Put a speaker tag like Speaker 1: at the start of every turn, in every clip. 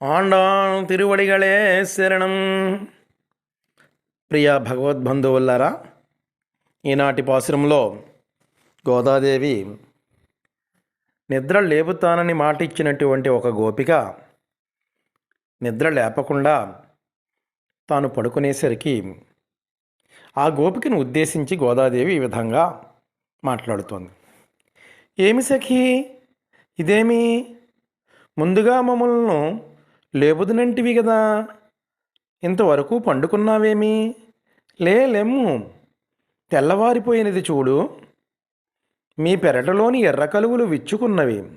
Speaker 1: ఆండాన్ తిరువడిగళే శరణం ప్రియ భగవద్బంధువులారా ఈనాటి పాశ్రంలో గోదాదేవి నిద్ర లేపుతానని మాట ఇచ్చినటువంటి ఒక గోపిక నిద్ర లేపకుండా తాను పడుకునేసరికి ఆ గోపికను ఉద్దేశించి గోదాదేవి ఈ విధంగా మాట్లాడుతోంది. ఏమి సఖీ? ఇదేమి? ముందుగా మమ్మల్ని లేబుదునంటివి కదా ఇంతవరకు పండుకున్నావేమి? లే లెమ్ము తెల్లవారిపోయినది చూడు. మీ పెరటలోని ఎర్ర కలుగులు విచ్చుకున్నవి.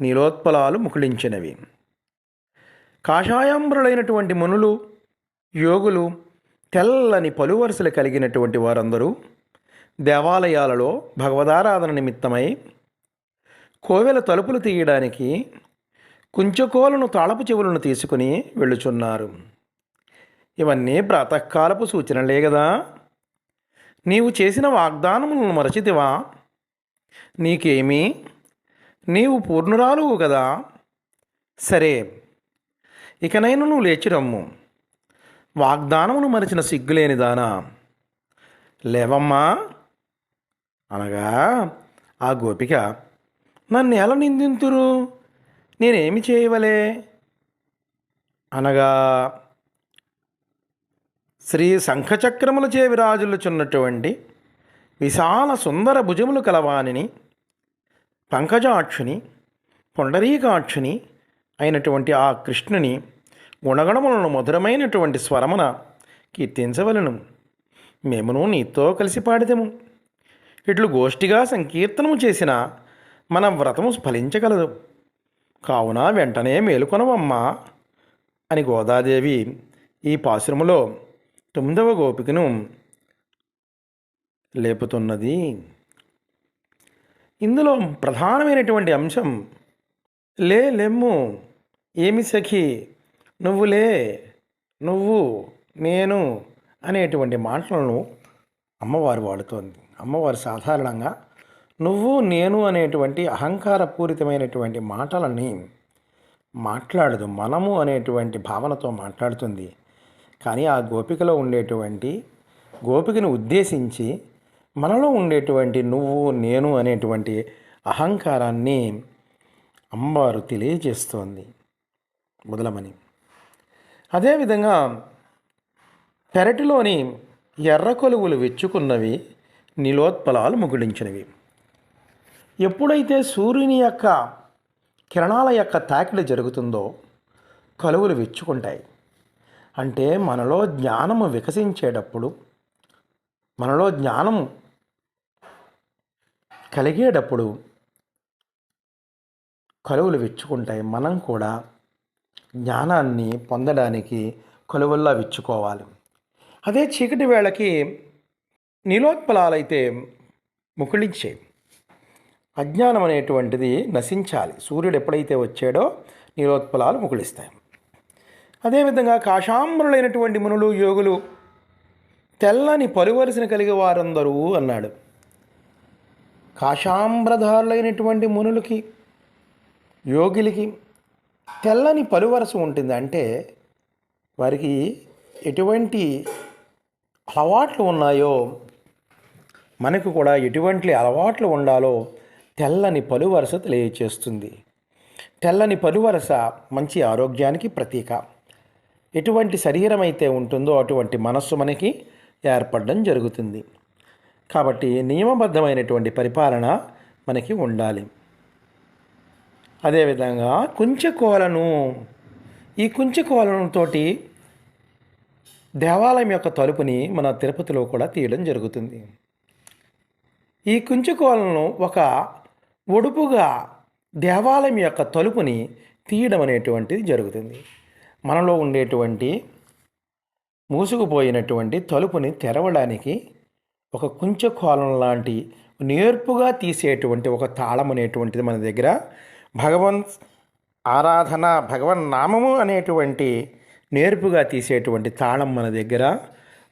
Speaker 1: నీలోత్పలాలు ముకుళించినవి. కాషాయాంబరులైనటువంటి మునులు యోగులు తెల్లని పలువరుసలు కలిగినటువంటి వారందరూ దేవాలయాలలో భగవదారాధన నిమిత్తమై కోవెల తలుపులు తీయడానికి కుంచకోలను తాళపు చెవులను తీసుకుని వెళ్ళుచున్నారు. ఇవన్నీ ప్రాతకాలపు సూచనలే కదా నీవు చేసిన వాగ్దానములను మరచితివా? నీకేమి? నీవు పూర్ణురాలువు కదా సరే ఇకనైనా నువ్వు లేచిరమ్ము వాగ్దానమును మరిచిన సిగ్గులేని దానా? లేవమ్మా. అనగా ఆ గోపిక నన్ను ఎలా నిందింతురు? నేనేమి చేయవలే? అనగా శ్రీ శంఖచక్రముల శంఖచక్రములచే విరాజులుచున్నటువంటి విశాల సుందర భుజములు కలవాణిని పంకజాక్షుని పొండరీకాక్షుని అయినటువంటి ఆ కృష్ణుని గుణగణములను మధురమైనటువంటి స్వరమున కీర్తించవలను. మేమును నీతో కలిసి పాడితేము ఇట్లు గోష్ఠిగా సంకీర్తనము చేసిన మన వ్రతము ఫలించగలదు. కావున వెంటనే మేలుకొనవమ్మా అని గోదాదేవి ఈ పాశ్రములో తొమ్మిదవ గోపికను లేపుతున్నది. ఇందులో ప్రధానమైనటువంటి అంశం లే లెమ్ము ఏమి సఖి నువ్వులే నువ్వు నేను అనేటువంటి మాటలను అమ్మవారు వాడుతోంది. అమ్మవారు సాధారణంగా నువ్వు నేను అనేటువంటి అహంకారపూరితమైనటువంటి మాటలని మాట్లాడదు. మనము అనేటువంటి భావనతో మాట్లాడుతుంది. కానీ ఆ గోపికలో ఉండేటువంటి గోపికను ఉద్దేశించి మనలో ఉండేటువంటి నువ్వు నేను అనేటువంటి అహంకారాన్ని అమ్మవారు తెలియజేస్తోంది. మొదలమని. అదేవిధంగా పెరటిలోని ఎర్ర కొలువులు వెచ్చుకున్నవి నిలోత్పలాలు ముగుడించినవి. ఎప్పుడైతే సూర్యుని యొక్క కిరణాల యొక్క తాకిడి జరుగుతుందో కలువులు వెచ్చుకుంటాయి. అంటే మనలో జ్ఞానము వికసించేటప్పుడు మనలో జ్ఞానం కలిగేటప్పుడు కలువులు వెచ్చుకుంటాయి. మనం కూడా జ్ఞానాన్ని పొందడానికి కొలువుల్లా విచ్చుకోవాలి. అదే చీకటి వేళకి నీలోత్పలాలైతే ముకుళించే. అజ్ఞానం అనేటువంటిది నశించాలి. సూర్యుడు ఎప్పుడైతే వచ్చాడో నీలోత్పలాలు ముకుళిస్తాయి. అదేవిధంగా కాశాంబరులైనటువంటి మునులు యోగులు తెల్లని పలువరిసిన కలిగే వారందరూ అన్నాడు. కాశాంబ్రధారులైనటువంటి మునులకి యోగిలకి తెల్లని పలువరస ఉంటుంది. అంటే వారికి ఎటువంటి అలవాట్లు ఉన్నాయో మనకు కూడా ఎటువంటి అలవాట్లు ఉండాలో తెల్లని పలువరస తెలియచేస్తుంది. తెల్లని పలువరస మంచి ఆరోగ్యానికి ప్రతీక. ఎటువంటి శరీరం అయితే ఉంటుందో అటువంటి మనస్సు మనకి ఏర్పడడం జరుగుతుంది. కాబట్టి నియమబద్ధమైనటువంటి పరిపాలన మనకి ఉండాలి. అదేవిధంగా కుంచెకోలను ఈ కుంచెకోలతోటి దేవాలయం యొక్క తలుపుని మన తిరుపతిలో కూడా తీయడం జరుగుతుంది. ఈ కుంచుకోలను ఒక ఒడుపుగా దేవాలయం యొక్క తలుపుని తీయడం అనేటువంటిది జరుగుతుంది. మనలో ఉండేటువంటి మూసుకుపోయినటువంటి తలుపుని తెరవడానికి ఒక కుంచకోలం లాంటి నేర్పుగా తీసేటువంటి ఒక తాళం అనేటువంటిది మన దగ్గర భగవన్ ఆరాధన భగవన్ నామము అనేటువంటి నేర్పుగా తీసేటువంటి తాళం మన దగ్గర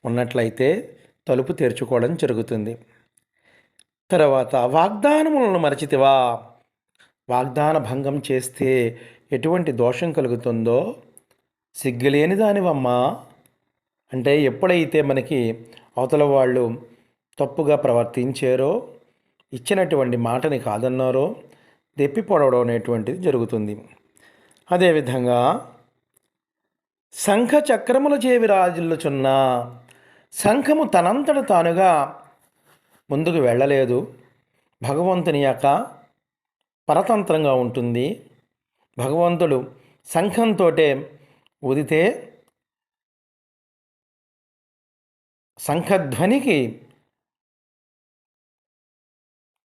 Speaker 1: ఉన్నట్లయితే తలుపు తెరుచుకోవడం జరుగుతుంది. తర్వాత వాగ్దానములను మరచితివా? వాగ్దాన భంగం చేస్తే ఎటువంటి దోషం కలుగుతుందో? సిగ్గులేని దానివమ్మా. అంటే ఎప్పుడైతే మనకి అవతల వాళ్ళు తప్పుగా ప్రవర్తించారో ఇచ్చినటువంటి మాటని కాదన్నారో రెప్పి పొడవడం అనేటువంటిది జరుగుతుంది. అదేవిధంగా శంఖ చక్రముల చేవి రాజుల్లుచున్న శంఖము తనంతట తానుగా ముందుకు వెళ్ళలేదు. భగవంతుని యొక్క పరతంత్రంగా ఉంటుంది. భగవంతుడు శంఖంతో ఉదితే శంఖధ్వనికి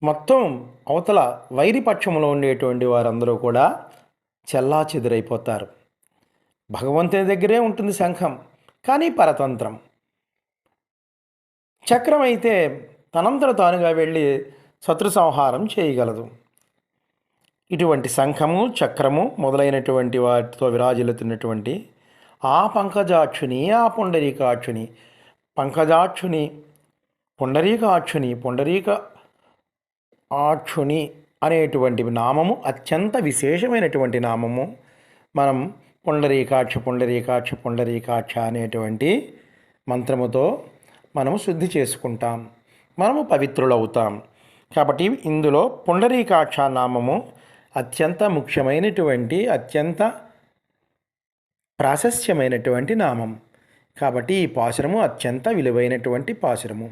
Speaker 1: మొత్తం అవతల వైరిపక్షంలో ఉండేటువంటి వారందరూ కూడా చెల్లా చెదురైపోతారు భగవంతుని దగ్గరే ఉంటుంది శంఖం కానీ పరతంత్రం. చక్రం అయితే తనంతట తానుగా వెళ్ళి శత్రు సంహారం చేయగలదు. ఇటువంటి శంఖము చక్రము మొదలైనటువంటి వాటితో విరాజిల్లుతున్నటువంటి ఆ పంకజాక్షుని ఆ పుండరీకాక్షుని పంకజాక్షుని పుండరీకాక్షుని పుండరీక ఆక్షుని అనేటువంటి నామము అత్యంత విశేషమైనటువంటి నామము. మనం పుండరీకాక్ష పుండరీకాక్ష పుండరీకాక్ష అనేటువంటి మంత్రముతో మనము శుద్ధి చేసుకుంటాం. మనము పవిత్రులవుతాం. కాబట్టి ఇందులో పుండరీకాక్ష నామము అత్యంత ముఖ్యమైనటువంటి అత్యంత ప్రాశస్యమైనటువంటి నామం. కాబట్టి ఈ పాశురము అత్యంత విలువైనటువంటి పాశురము.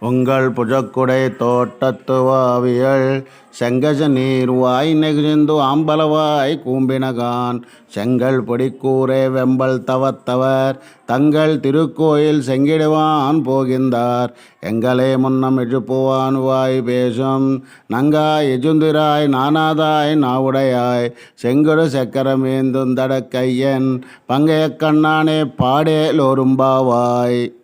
Speaker 2: உங்கள் புஜக்குடை தோட்டத்துவாவியல் செங்கஜ நீர் வாய் நெகிழ்ந்து ஆம்பலவாய் கூம்பினகான். செங்கல் பொடிக்கூரே வெம்பல் தவத்தவர் தங்கள் திருக்கோயில் செங்கிடுவான் போகின்றார் எங்களே முன்னம் எழுப்புவான் வாய் பேசும் நங்காய் எஜுந்திராய் நானாதாய் நாவுடையாய். செங்கடு சக்கரமேந்தும் கையன் பங்கைய கண்ணானே பாடேலோரும்பாவாய்